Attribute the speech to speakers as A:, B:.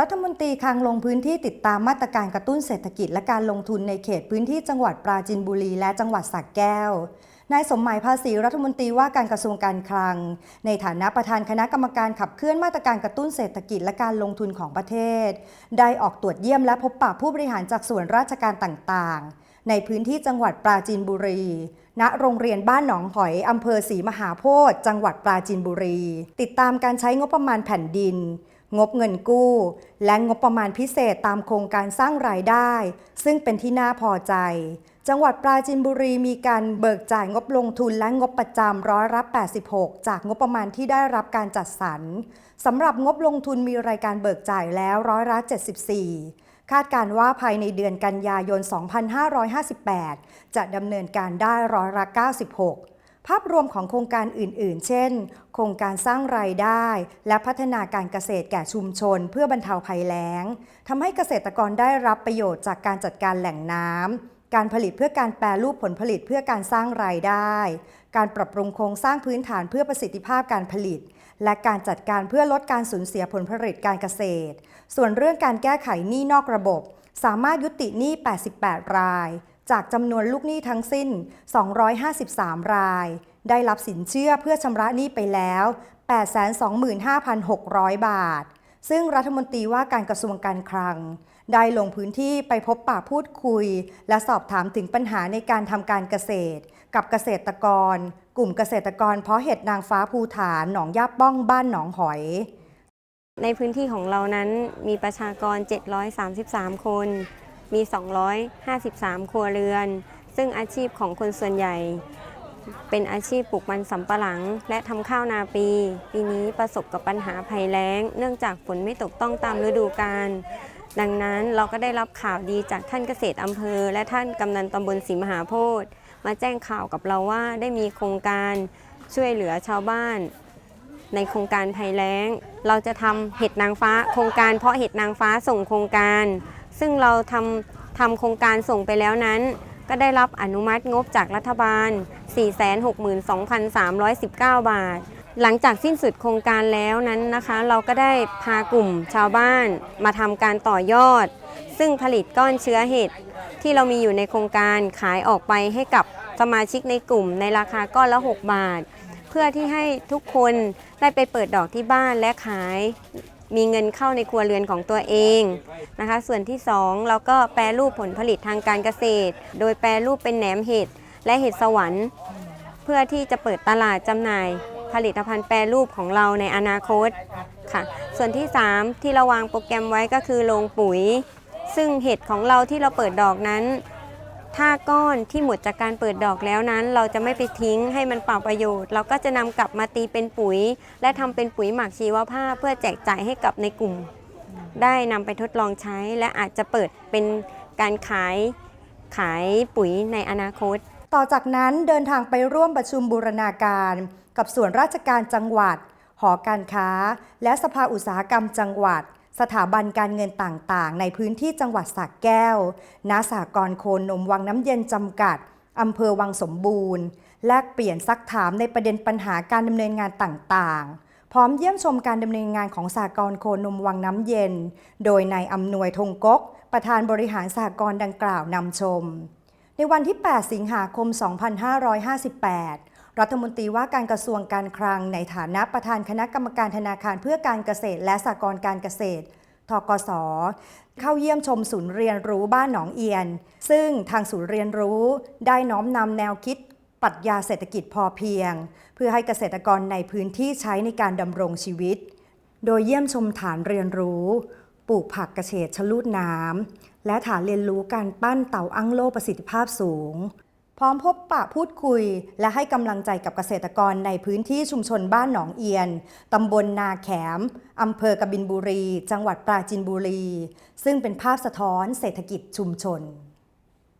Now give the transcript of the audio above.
A: รัฐมนตรีคลังลงพื้นที่ติดตามมาตรการกระตุ้นเศรษฐกิจและการลงทุนในเขตพื้นที่จังหวัดปราจีนบุรี และจังหวัดสระแก้วนายสมหมายภาษีรัฐมนตรีว่าการกระทรวงการคลัง ในฐานะประธานคณะกรรมการขับเคลื่อนมาตรการกระตุ้นเศรษฐกิจและการลงทุนของประเทศ ได้ออกตรวจเยี่ยมและพบปะผู้บริหารจากส่วนราชการต่างๆ ในพื้นที่จังหวัดปราจีนบุรี ณ โรงเรียนบ้านหนองหอยอำเภอศรีมหาโพธิ์จังหวัดปราจีนบุรี ติดตามการใช้งบประมาณแผ่นดิน งบเงินกู้ และงบประมาณพิเศษตามโครงการสร้างรายได้ ซึ่งเป็นที่น่าพอใจ จังหวัดปราจีนบุรีมีการเบิกจ่ายงบลงทุนและงบประจำร้อยรับ 86 จากงบประมาณที่ได้รับการจัดสรรสำหรับงบลงทุนมีรายการเบิกจ่ายแล้วร้อยละ74 คาดการว่าภายในเดือนกันยายน 2558 จะดำเนินการได้ร้อยละ96 ภาพรวมของโครงการอื่น ๆ เช่น โครงการสร้างรายได้ และพัฒนาการเกษตรแก่ชุมชน เพื่อบรรเทาภัยแล้งทำให้เกษตรกรได้รับประโยชน์จากการจัดการแหล่งน้ำ การผลิตเพื่อการแปรรูปผลผลิตเพื่อการสร้างรายได้ การปรับปรุงโครงสร้างพื้นฐานเพื่อประสิทธิภาพการผลิต และการจัดการเพื่อลดการสูญเสียผลผลิตการเกษตร ส่วนเรื่องการแก้ไขหนี้นอกระบบ สามารถยุติหนี้ 88 ราย จากจำนวนลูกหนี้ทั้งสิ้น 253 ราย ได้รับสินเชื่อเพื่อชำระหนี้ไปแล้ว 825,600 บาท ซึ่งรัฐมนตรีว่าการกระทรวงการคลัง ได้ลงพื้นที่ไปพบปะพูดคุย และสอบถามถึงปัญหาในการทำการเกษตร กับเกษตรกร กลุ่มเกษตรกรเพาะเห็ดนางฟ้าภูฐานหนองยาป้องบ้านหนองหอย
B: ในพื้นที่ของเรานั้นมีประชากร 733 คน มี 253 ครัวเรือน ซึ่งอาชีพของคนส่วนใหญ่ เป็นอาชีพปลูกมันสำปะหลัง และทำข้าวนาปี ปีนี้ประสบกับปัญหาภัยแล้ง เนื่องจากฝนไม่ตกต้องตามฤดูกาลดังนั้นเราก็ได้รับข่าวดีจากท่านเกษตรอำเภอ และท่านกำนันตำบลศรีมหาโพธิ์มาแจ้งข่าวกับเราว่าได้มีโครงการช่วยเหลือชาวบ้าน ในโครงการภัยแล้ง เราจะทำเห็ดนางฟ้า โครงการเพาะเห็ดนางฟ้าส่งโครงการ ซึ่งเราทำทำโครงการส่งไปแล้วนั้น ก็ได้รับอนุมัติงบจากรัฐบาล 462,319 บาท หลังจากสิ้นสุดโครงการแล้วนั้นนะคะ เราก็ได้พากลุ่มชาวบ้านมาทำการต่อยอด ซึ่งผลิตก้อนเชื้อเห็ดที่เรามีอยู่ในโครงการขายออกไปให้กับสมาชิกในกลุ่มในราคาก้อนละ 6 บาท เพื่อที่ให้ทุกคนได้ไปเปิดดอกที่บ้านและขาย มีเงินเข้าในครัวเรือนของตัวเองนะคะ ส่วนที่ 2 เราก็แปรรูปผลผลิตทางการเกษตร โดยแปรรูปเป็นแหนมเห็ดและเห็ดสวรรค์ เพื่อที่จะเปิดตลาดจำหน่าย ผลิตภัณฑ์แปรรูปของเราในอนาคตค่ะ ส่วนที่ 3 ที่เราวางโปรแกรมไว้ก็คือโรงปุ๋ย ซึ่งเห็ดของเราที่เราเปิดดอกนั้น ถ้าก้อนที่หมดจากการเปิดดอกแล้วนั้น เราจะไม่ไปทิ้งให้มันเปล่าประโยชน์ เราก็จะนำกลับมาตีเป็นปุ๋ย และทำเป็นปุ๋ยหมักชีวภาพ เพื่อแจกจ่ายให้กับในกลุ่ม ได้นำไปทดลองใช้ และอาจจะเปิดเป็นการขายขายปุ๋ยในอนาคต
A: ต่อจากนั้นเดินทางไปร่วมประชุมบูรณาการ กับส่วนราชการจังหวัด หอการค้า และสภาอุตสาหกรรมจังหวัด สถาบันการเงินต่างๆ ในพื้นที่จังหวัดสระแก้วณสากรโคนนมวังน้ำเย็นจำกัด อำเภอวังสมบูรณ์ แลกเปลี่ยนซักถามในประเด็นปัญหาการดำเนินงานต่างๆพร้อมเยี่ยมชมการดำเนินงานของสากรโคนมวังน้ำเย็น โดยนายอำนวยธงกก ประธานบริหารสากรดังกล่าวนำชม ในวันที่ 8 สิงหาคม 2558 รัฐมนตรีว่าการกระทรวงการคลังในฐานะประธานคณะกรรมการธนาคารเพื่อการเกษตร และสหกรณ์การเกษตรทกสเข้าเยี่ยมชมศูนย์เรียนรู้บ้านหนองเอียน ซึ่งทางศูนย์เรียนรู้ได้น้อมนำแนวคิดปรัชญาเศรษฐกิจพอเพียง เพื่อให้เกษตรกรในพื้นที่ใช้ในการดำรงชีวิต โดยเยี่ยมชมฐานเรียนรู้ ปลูกผักกระเฉดชะลูดน้ำและฐานเรียนรู้การปั้นเต่าอั้งโลประสิทธิภาพสูง ร้อมพบปะพูดคุย และให้กำลังใจกับเกษตรกรในพื้นที่ชุมชนบ้านหนองเอียน ตำบลนาแขม อำเภอกบินบุรี จังหวัดปราจินบุรี ซึ่งเป็นภาพสะท้อนเศรษฐกิจชุมชน